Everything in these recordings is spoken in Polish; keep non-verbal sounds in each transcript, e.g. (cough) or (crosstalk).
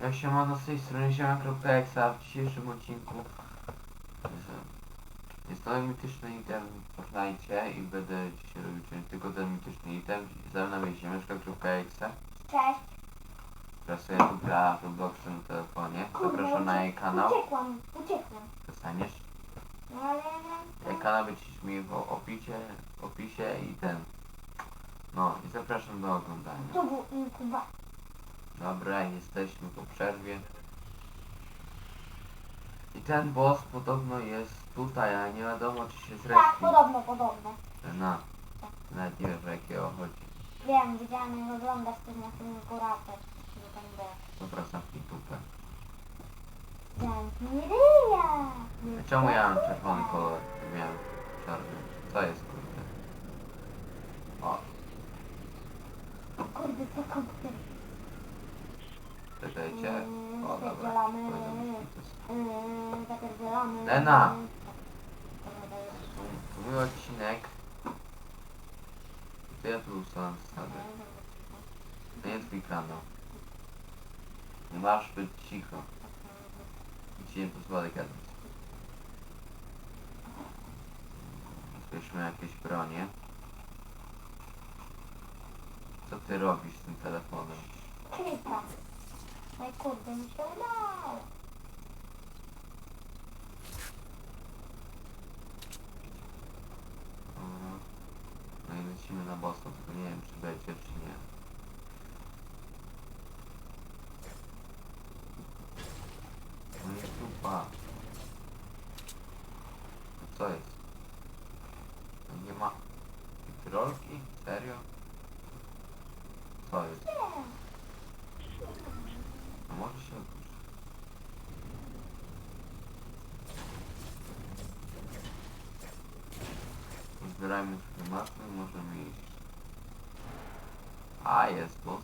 Ma na tej stronie siema.exa w dzisiejszym odcinku z- jest to mityczny item w Fortnite i będę dzisiaj robił część tylko ten mityczny item. Ze mną jest siemeczka.exa, Cześć. która sobie tu gra w Robloxa na telefonie. Zapraszam na jej kanał. Uciekłam, uciekłam. Dostaniesz. No ale... Jej kanał będziesz mi w opisie, w opisie i ten. No i zapraszam do oglądania. Tu był inkuba. Dobra, jesteśmy po przerwie. I ten boss podobno jest tutaj, a nie wiadomo czy się Tak, zrespił. podobno, podobno. No, nawet nie wiesz o jakiego chodzi. Wiem, widziałem jak oglądasz też na filmiku rapę. Że tam było. Dobra, zamknij dupę. Zamknij ryja. A czemu ja mam czerwony kolor? Miałem czarny. Co jest kurde? O, Kurde, co komputer. Czekajcie. Mm, O, dobra. być to. Yy, zapierdzielamy. Lena! Dobra. To mój odcinek. To ja tu ustalam zasady. To nie twój kanał. Nie masz być cicho. I ci nie pozwolę gadać. Zbierzmy jakieś bronie. Co ty robisz z tym telefonem? Kryta. No i kurde, mi się udało. Dobra. No i lecimy na bossa, tylko nie wiem czy będzie czy nie. No i dupa. No co jest? No nie ma rolki? Serio? Co jest? No może się odpuść. Zbierajmy matmy, możemy iść. A, jest boss.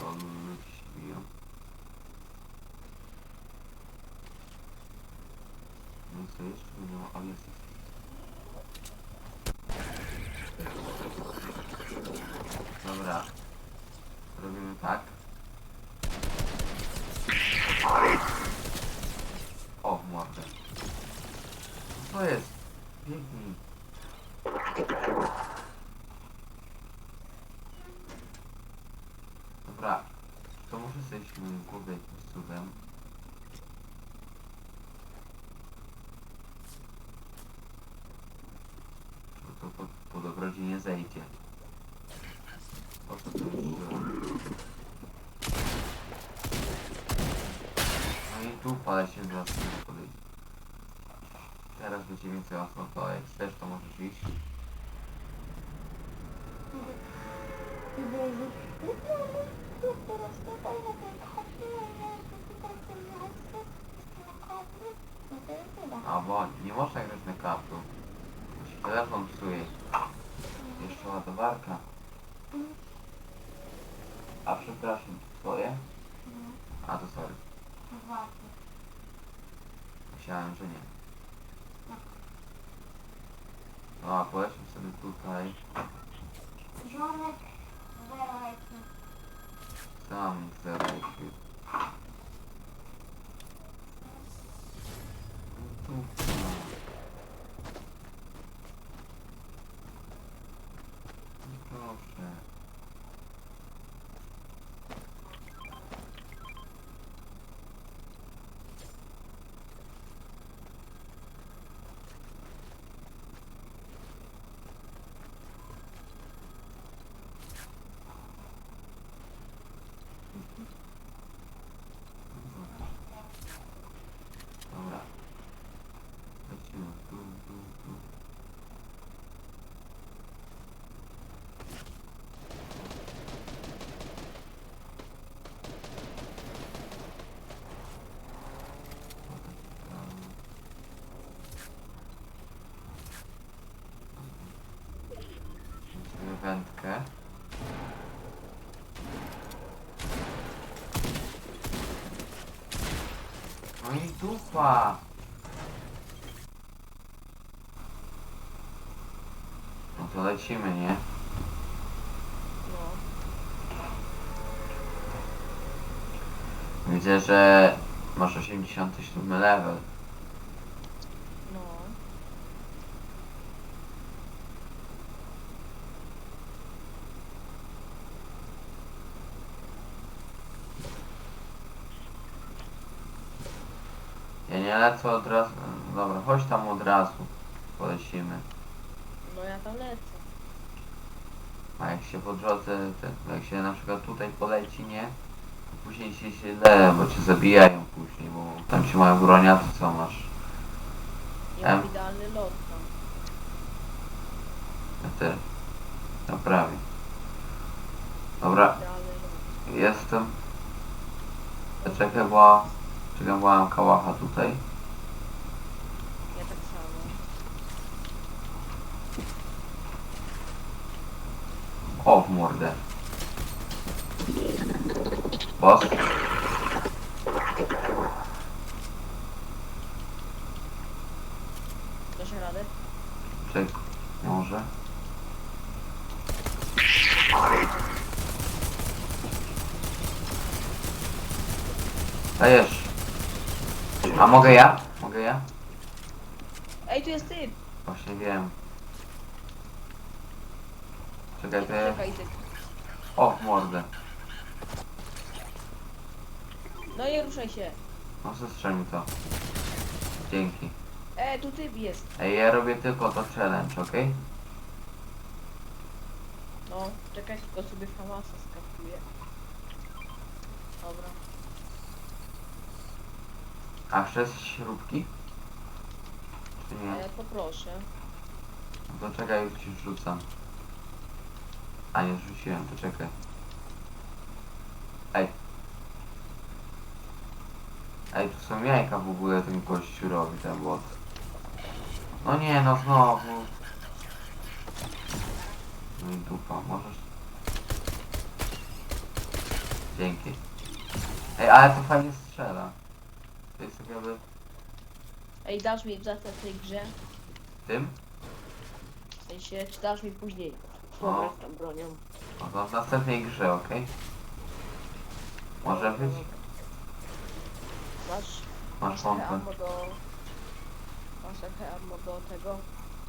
O, się biją. No co jeszcze? Nie ma, ale jest. Dobra. Robimy tak. Co jest? Biegnij. Dobra. To może zejść mi w głowie jakimś cudem. To, to po, po dobrodzinie zejdzie. Po co to już było? No i tu ale się zaraz nie podejść. Teraz będzie więcej osób, to jak chcesz to możesz iść. A bo nie można grać na kaplu. Się telefon psuje. Jeszcze ładowarka. A przepraszam, twoje? A to sorry. Myślałem, że nie. A, poleśmy sobie tutaj. Żonek zerwajcie. Sam zerwaj się. Tu. mi dupa! No to lecimy, nie? Widzę, że masz 87 level. Ja nie lecę od razu. Dobra, chodź tam od razu. Polecimy. No ja tam lecę. A jak się po drodze, te, jak się na przykład tutaj poleci, nie? To później się źle, bo cię zabijają później, bo tam się mają bronia, to co masz? Ja mam Em. idealny lot tam. Ja też. Naprawię. Dobra, Idealny lot. jestem. Bo... Czekaj, bo mam kałacha tutaj. Ja tak samo. O, w mordę. Boss? Dasz radę? Czek, może? Dajesz. A mogę ja? Mogę ja? Ej, tu jest typ! Właśnie wiem. Czekaj, to ja... typ. O, w mordę. No nie ruszaj się. No zestrzel mi to. Dzięki. E, tu typ jest. Ej, ja robię tylko to challenge, okej? No, czekaj, tylko sobie Hamasa skakuję. Dobra. A chcesz śrubki? Czy nie? E, poproszę. No to czekaj, już ci rzucam. A nie rzuciłem, to czekaj. Ej. Ej, tu są jajka w ogóle ten gościu robi, ten bot. No nie, no znowu. No i dupa, możesz... Dzięki. Ej, ale to fajnie strzela. Tak jakby Ej, dasz mi za to w tej grze? tym? W sensie, czy dasz mi później? No. Pograć tą bronią. No to w następnej grze, okej? Może być? Masz, Masz pompę. ammo do... Masz trochę ammo do tego?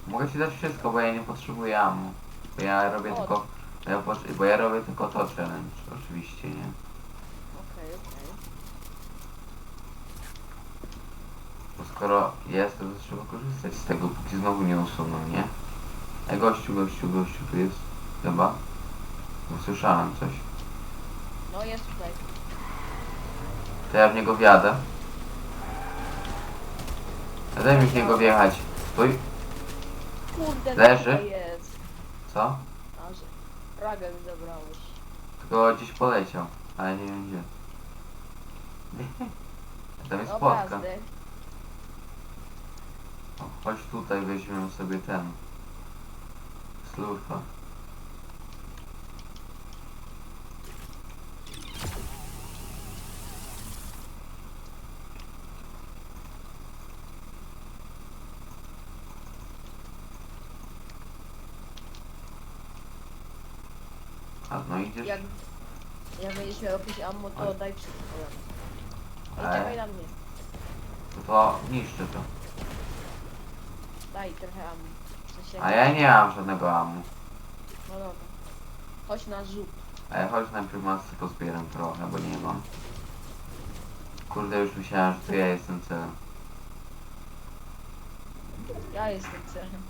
Mogę ci dać wszystko, bo ja nie potrzebuję ammo. Bo ja robię O. tylko... Bo ja, bo ja robię tylko to challenge, oczywiście, nie? Okej, okej. Bo skoro jest, to trzeba korzystać z tego, póki znowu nie usuną, nie? Ej, gościu, gościu, gościu, tu jest. Chyba. Bo słyszałem coś. No jest tutaj. To ja w niego wjadę. A Daj mi w niego wjechać. Stój. Kurde, Leży? tutaj jest. Co? A, że Ragę mi zabrałeś. Tylko gdzieś poleciał, ale nie wiem gdzie. (laughs) Tam jest Dobra, spotka. zdech. Chodź tutaj, weźmiemy sobie ten. Slurfa. A no idziesz? Jak, jak będziesz miał jakieś ammo, to Ale- daj wszystko. Ej, Ale- czekaj na mnie. To, to niszczę to. Daj trochę ammo. W sensie, A ja nie mam żadnego amu. No dobra. Chodź na rzut. A ja chodź najpierw masy pozbieram trochę, bo nie mam. Kurde, już myślałem, że to ja jestem celem. Ja jestem celem.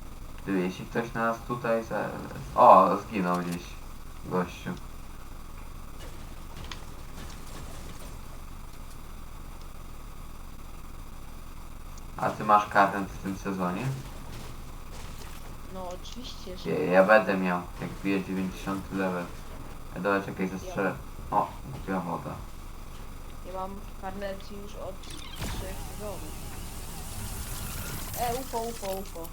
Ty, jeśli ktoś nas tutaj za... O, zginął gdzieś. Gościu. A ty masz kartę w tym sezonie? No oczywiście, że... Ja, ja będę miał, jak bije 90 level. Ja dole czekaj, zastrzelę. O, głupia woda. Ja mam karnet już od trzech sezonów. E, UFO, UFO, UFO.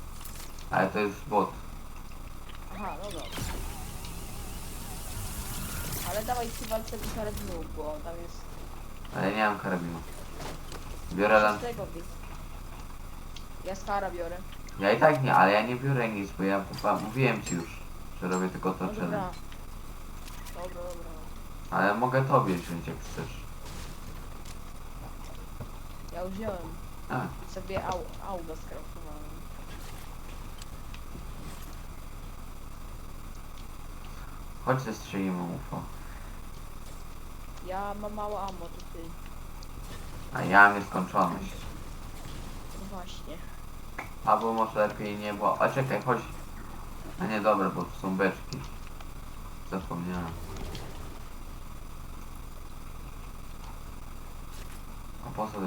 Ale to jest bot. Aha, no dobra. Ale dawaj przy walce do karabinu, bo tam jest... Ale nie mam karabinu. Biorę lan... Ja skara biorę. Ja i tak nie, ale ja nie biorę nic, bo ja chyba mówiłem ci już, że robię tylko to No dobra. challenge. Dobra, dobra. Ale mogę tobie wziąć jak chcesz. Ja wziąłem. A, Sobie au, auga skraftowałem. chodź zestrzelimy UFO. Ja mam mało ammo, to ty. A ja mam nieskończoność. No właśnie. Albo może lepiej nie, bo... A czekaj, chodź. A nie, dobra, bo tu są beczki. Zapomniałem. A po co ty...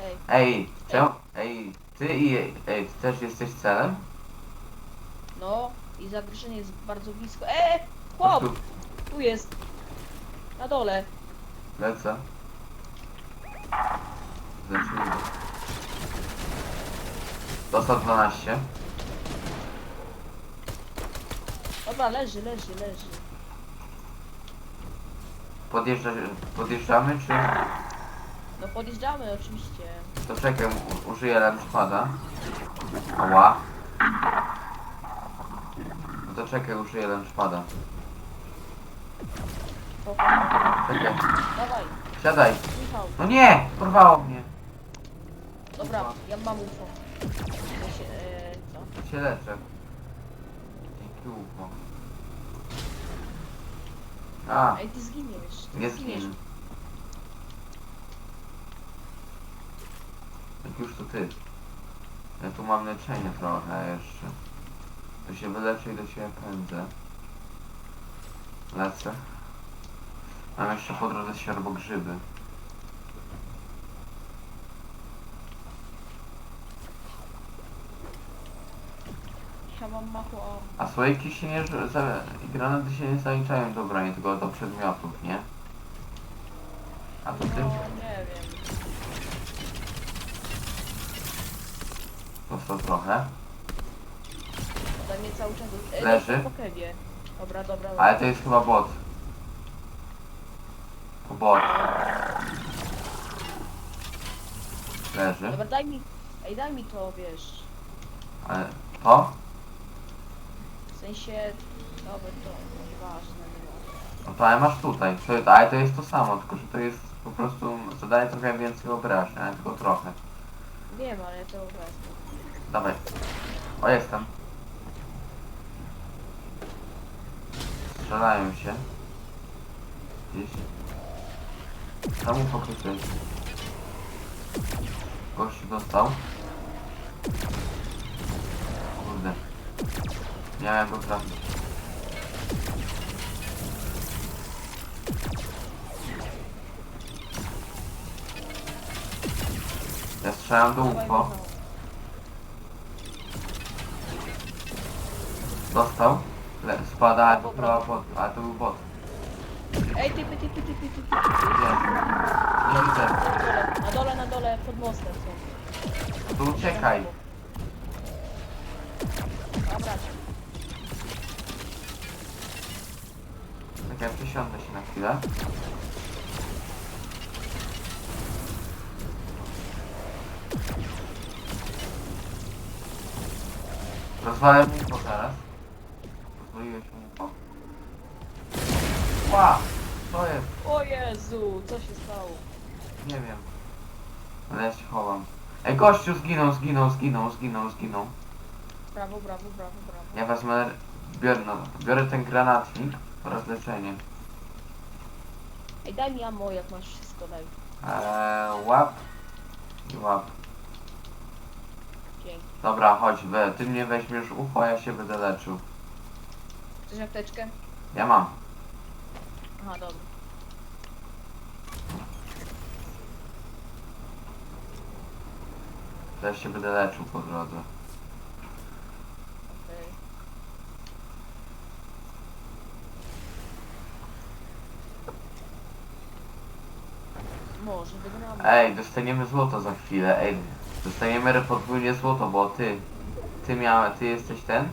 Ej, Ej, czemu... Ej, ty i... Ej, ty też jesteś celem? no i zagrożenie jest bardzo blisko. Eee! Chłop! Tu, Tu jest! Na dole. lecę. Zacznijmy. Dostał 12. Dobra, leży, leży, leży. Podjeżdża, podjeżdżamy, czy... No podjeżdżamy oczywiście. To czekaj, u- użyję launchpada. Ała. No to czekaj, użyję launchpada. Czekaj, Dawaj, siadaj. Michał. No nie, porwało mnie. Dobra, ja mam UFO. Się, e, co? Się leczę. Dzięki UFO. A, Ej, ty zginiesz. Ty nie zginiesz. zginę. Jak już to ty. Ja tu mam leczenie trochę jeszcze. To się wyleczę i do ciebie pędzę. Lecę. Mam jeszcze po drodze siarbogrzyby. Ja mam mało ammo. A słoiki się nie... rzu- Za, i granaty się nie zaliczają do broni, tylko do przedmiotów, nie? A to ty? No, nie wiem. Dostał trochę. Ode mnie cały czas... E, Leży. Po kewie. Dobra, dobra. Ale to jest chyba bot. To bot. Leży. Dobra, daj mi... Ej, daj mi to, wiesz. Ale to? Sensie... Dobra, to nieważne, nie ma. No to ale masz tutaj. To, ale to jest to samo, tylko że to jest po prostu... Zadaje trochę więcej obrażeń, ale tylko trochę. Wiem, ale ja to wezmę. Dawaj. O, jestem. Strzelają się. Gdzieś. Czemu pokryty? Gościu dostał. Miałem go trafić. Ja strzelam do UFO. Dostał. Le, spada, ale to chyba bot, ale to był bot. Ej, typy, typy, typy, typy. Gdzie? Nie widzę. Na dole, na dole, pod mostem są. To uciekaj. Przesiądę się na chwilę. Rozwalę mu UFO zaraz. Rozwaliłeś mu UFO. Ła! Co jest? O Jezu, co się stało? Nie wiem. Ale ja się chowam. Ej, gościu zginął, zginął, zginął, zginął, zginął. Brawo, brawo, brawo, brawo. Ja wezmę, biorę, no, biorę ten granatnik oraz leczenie. Ej, daj mi ammo, jak masz wszystko, daj. Eee, łap i łap. Dzięki. Dobra, chodź, we, ty mnie weźmiesz a ja się będę leczył. Chcesz apteczkę? Ja mam. Aha, dobra. Ja się będę leczył po drodze. Okej. Może wygramy. Ej, dostaniemy złoto za chwilę, ej. Dostaniemy podwójnie złoto, bo ty, ty miałeś, ty jesteś ten?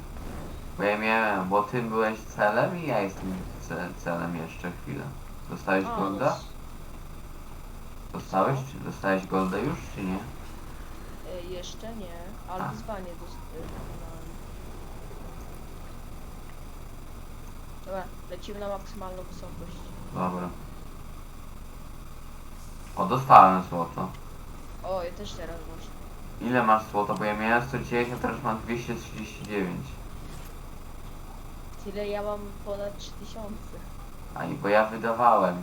Bo ja miałem, bo ty byłeś celem i ja jestem ce, celem jeszcze chwilę. Dostałeś A, golda? no Dostałeś? Czy dostałeś golda już, czy nie? e, jeszcze nie, ale A. wyzwanie dost- e. Dobra, lecimy na maksymalną wysokość. Dobra. O, dostałem złoto. O, ja też teraz muszę. Ile masz złota? Bo ja miałem 110, a teraz mam 239. Tyle ja mam ponad 3000. A i bo ja wydawałem.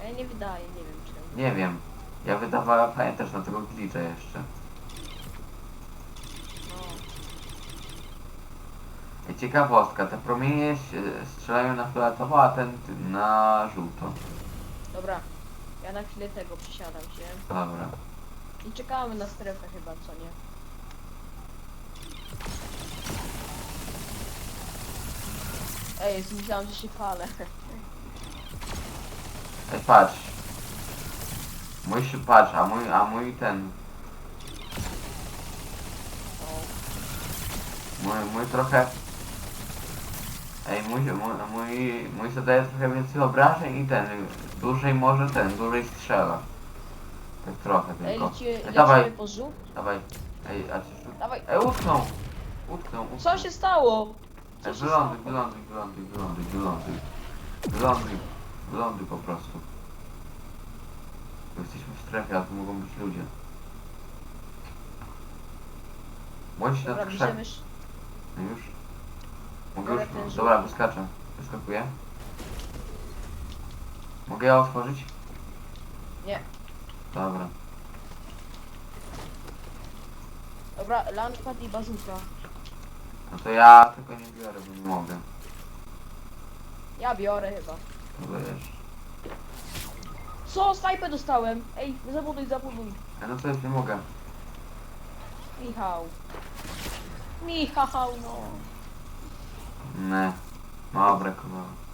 A ja nie wydaję, nie wiem czemu. Nie wiem. Ja wydawałem, pamiętasz, na tego glitcha jeszcze. No. I ciekawostka, te promienie się strzelają na fioletowo, a ten na żółto. Dobra. Ja na chwilę tego przysiadam się. Dobra. I czekamy na strefę chyba, co nie? Ej, myślałam, że się palę. Ej, patrz. Mój się patrz, a mój, a mój ten, O, mój, mój trochę... Ej, mój, mój, mój, mój zadaje trochę więcej obrażeń i ten, dłużej może ten, dłużej strzela. Tak trochę Ej, tylko. Ej, lecimy dawaj, po żółt? dawaj. Ej, a ci Dawaj. Ej, utknął! Utknął, utknął. Co się stało? Co Ej, się stało? wyląduj, wyląduj, wyląduj, wyląduj. Wyląduj, wyląduj po prostu. Jesteśmy w strefie, a tu mogą być ludzie. Bądź Dobra, nad krzak. bierzemy... sz- No już. Mogę już? ten Dobra, wyskaczę. Wyskakuję. Mogę ja otworzyć? Nie. Dobra. Dobra, launchpad i bazuka. No to ja tego nie biorę, bo nie mogę. Ja biorę chyba. To wiesz. Co? Snajpę dostałem! Ej, zabuduj, zabuduj. Ja no to już nie mogę. Michał. Michał, no. Nie. Dobra, kogo.